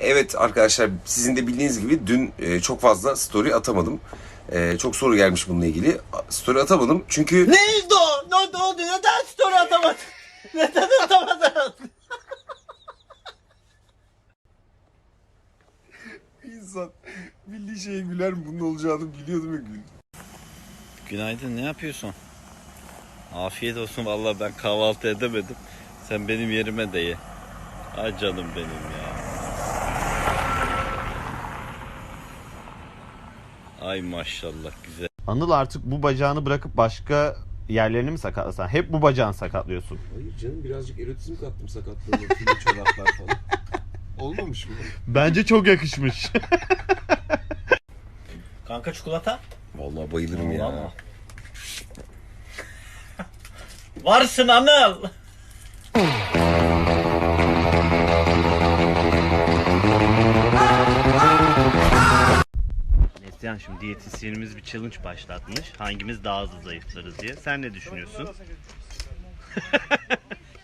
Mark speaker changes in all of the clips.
Speaker 1: Evet arkadaşlar sizin de bildiğiniz gibi dün e, çok fazla story atamadım. E, çok soru gelmiş bununla ilgili. Story atamadım çünkü
Speaker 2: Neydi o? Ne, ne oldu? Neden story atamadın? Neden atamadın?
Speaker 1: insan bildiği şeye güler mi bunun olacağını biliyordum ya gün.
Speaker 3: Günaydın ne yapıyorsun? Afiyet olsun vallahi ben kahvaltı edemedim. Sen benim yerime de ye. Ay canım benim ya. Ay maşallah güzel.
Speaker 4: Anıl artık bu bacağını bırakıp başka yerlerini mi sakatlasan? Hep bu bacağını sakatlıyorsun.
Speaker 1: Hayır canım birazcık erotizm kattım sakatlığıma. Filo çoraplar falan. Olmamış mı?
Speaker 4: Bence çok yakışmış.
Speaker 2: Kanka çikolata.
Speaker 1: Vallahi bayılırım ya.
Speaker 2: Vallahi. Varsın Anıl.
Speaker 4: Neslihan şimdi diyetisyenimiz bir challenge başlatmış. Hangimiz daha hızlı zayıflarız diye. Sen ne düşünüyorsun?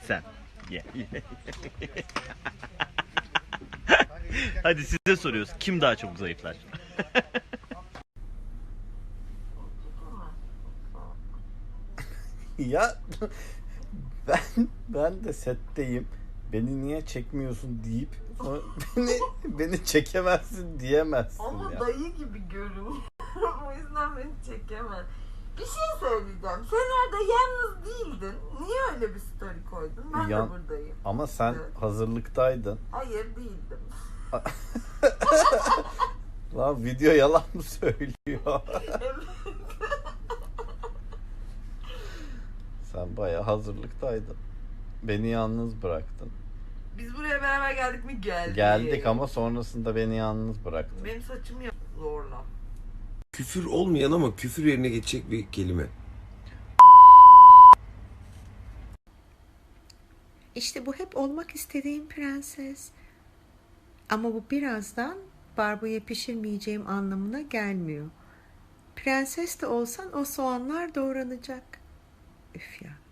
Speaker 4: Sen. Hadi size soruyoruz. Kim daha çok zayıflar?
Speaker 5: Ya ben ben de setteyim. Beni niye çekmiyorsun deyip sonra beni beni çekemezsin diyemezsin
Speaker 6: Ama
Speaker 5: ya.
Speaker 6: dayı gibi görünüyor. o yüzden beni çekemez. Bir şey söyleyeceğim. Sen orada yalnız değildin. Niye öyle bir story koydun? Ben
Speaker 5: Yan-
Speaker 6: de buradayım.
Speaker 5: Ama sen
Speaker 6: Evet.
Speaker 5: hazırlıktaydın.
Speaker 6: Hayır değildim.
Speaker 5: Lan video yalan mı söylüyor? sen baya hazırlıktaydın. Beni yalnız bıraktın.
Speaker 6: Biz buraya beraber geldik mi? Geldik.
Speaker 5: Geldik ama sonrasında beni yalnız bıraktın.
Speaker 6: Benim saçımı yap zorla.
Speaker 1: Küfür olmayan ama küfür yerine geçecek bir kelime.
Speaker 7: İşte bu hep olmak istediğim prenses. Ama bu birazdan barbuya pişirmeyeceğim anlamına gelmiyor. Prenses de olsan o soğanlar doğranacak. Üf ya.